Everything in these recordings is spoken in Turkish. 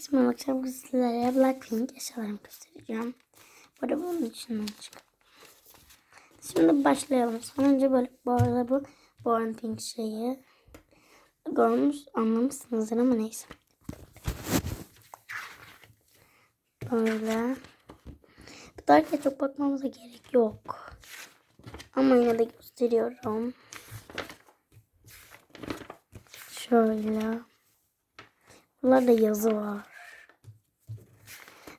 Şimdi akşam sizlere Blackpink eşyalarımı göstereceğim. Arada bunun içinden çık. Şimdi başlayalım. Son önce böyle bu arada bu Born Pink şeyi görmüş anlamışsınızdır ama neyse. Böyle. Bu da çok bakmamıza gerek yok. Ama yine de gösteriyorum. Şöyle. Bunlarda yazı var.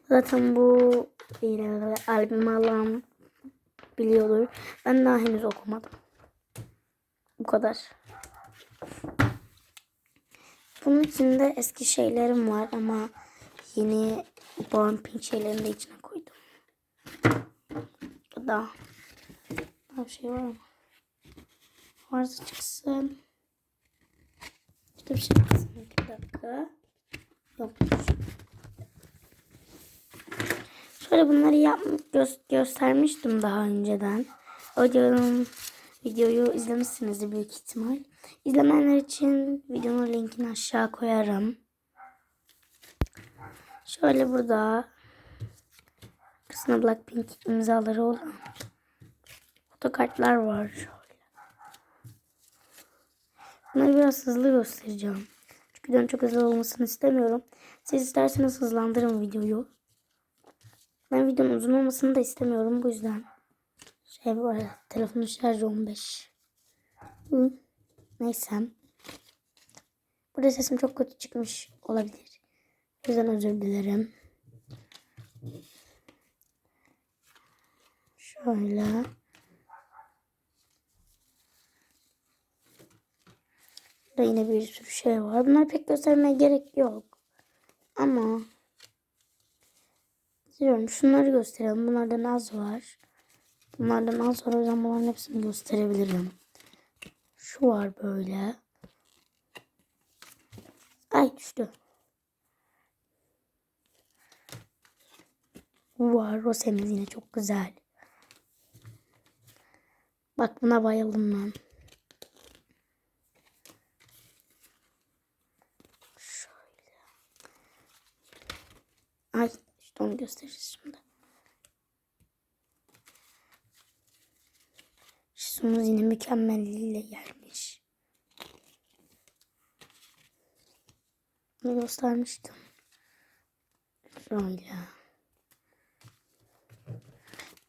Zaten bu e, albüm alan biliyordur. Ben daha henüz okumadım. Bu kadar. Bunun içinde eski şeylerim var ama yeni Born Pink şeylerini de içine koydum. Daha, daha bir şey var ama. Varsa çıksın. İşte bir şey çıksın. Bir dakika. Yokmuş. Şöyle bunları yap gö göstermiştim daha önceden. Videonun videoyu izlemişsinizdir büyük ihtimal. İzlemeyenler için videonun linkini aşağı koyarım. Şöyle burada kısmına Blackpink imzaları olan fotokartlar var. Şöyle. Bunları biraz hızlı göstereceğim. Videonun çok hızlı olmasını istemiyorum. Siz isterseniz hızlandırın videoyu. Ben videonun uzun olmasını da istemiyorum bu yüzden. Şey var telefonun şarjı 15. Hı. Neyse. Burada sesim çok kötü çıkmış olabilir. O yüzden özür dilerim. Şöyle. Burada yine bir sürü şey var. Bunları pek göstermeye gerek yok. Ama diyorum şunları gösterelim. Bunlardan az var. Bunlardan az var. O yüzden bunların hepsini gösterebilirim. Şu var böyle. Ay düştü. Var. Rosemiz yine çok güzel. Bak buna bayıldım ben. Şöyle. Ay işte onu göstereceğiz şimdi. Şişimiz yine mükemmelliğiyle gelmiş. Bunu göstermiştim. Şöyle.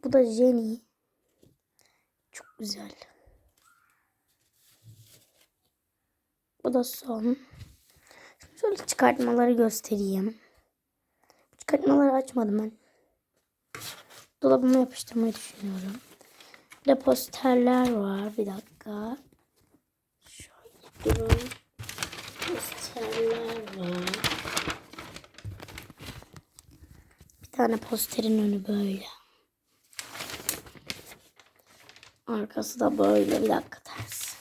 Bu da Jenny. Çok güzel. Bu da son. Şimdi şöyle çıkartmaları göstereyim. Çıkartmaları açmadım ben. Dolabıma yapıştırmayı düşünüyorum. Bir de posterler var. Bir dakika. Şöyle durun. Posterler var. Bir tane posterin önü böyle. Arkası da böyle. Bir dakika ters.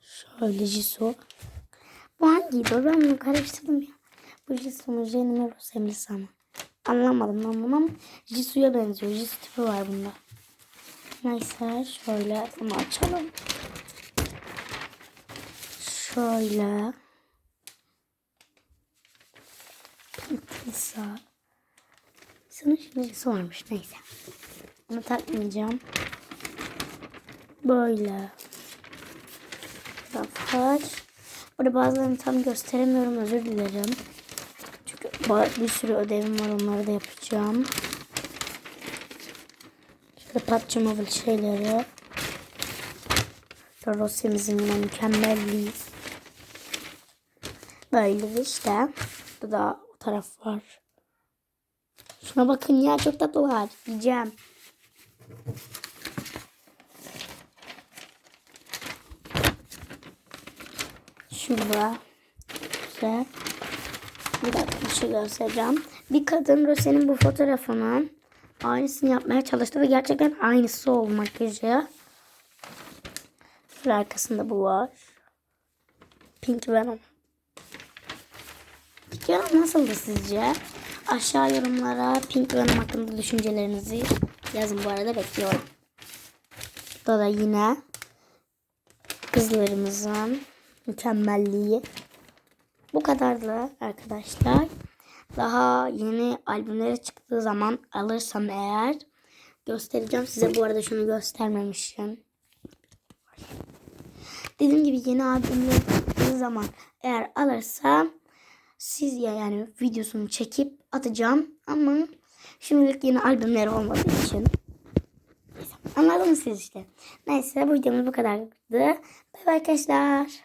Şöyle Jisoo. Bu hangiydi? Ben bunu karıştırdım ya. Bu Jisoo mu? Jenny mi? Rose mi? Sama. Anlamadım ben bunu ama Jisoo'ya benziyor. Jisoo tipi var bunda. Neyse şöyle bunu açalım. Şöyle. Pizza. Sana şurası varmış neyse. Bunu takmayacağım. Böyle. Raflar. Burada bazılarını tam gösteremiyorum özür dilerim. Bir sürü ödevim var onları da yapacağım. Şöyle patçamalı şeyleri. Rosemizin yine mükemmelliği. Böyle işte. Burada da o taraf var. Şuna bakın ya çok tatlılar. Yiyeceğim. Şurada. Güzel. Bir dakika bir şey göstereceğim. Bir kadın Rose'nin bu fotoğrafını aynısını yapmaya çalıştı ve gerçekten aynısı oldu makyajı. Şöyle arkasında bu var. Pink Venom. Venom nasıldı sizce? Aşağı yorumlara Pink Venom hakkında düşüncelerinizi yazın bu arada bekliyorum. Burada da yine kızlarımızın mükemmelliği. Bu kadardı arkadaşlar. daha yeni albümleri çıktığı zaman alırsam eğer göstereceğim size. Bu arada şunu göstermemişim. Dediğim gibi yeni albümler çıktığı zaman eğer alırsam siz ya yani videosunu çekip atacağım ama şimdilik yeni albümleri olmadığı için anladınız siz işte. Neyse bu videomuz bu kadardı. Bay bay arkadaşlar.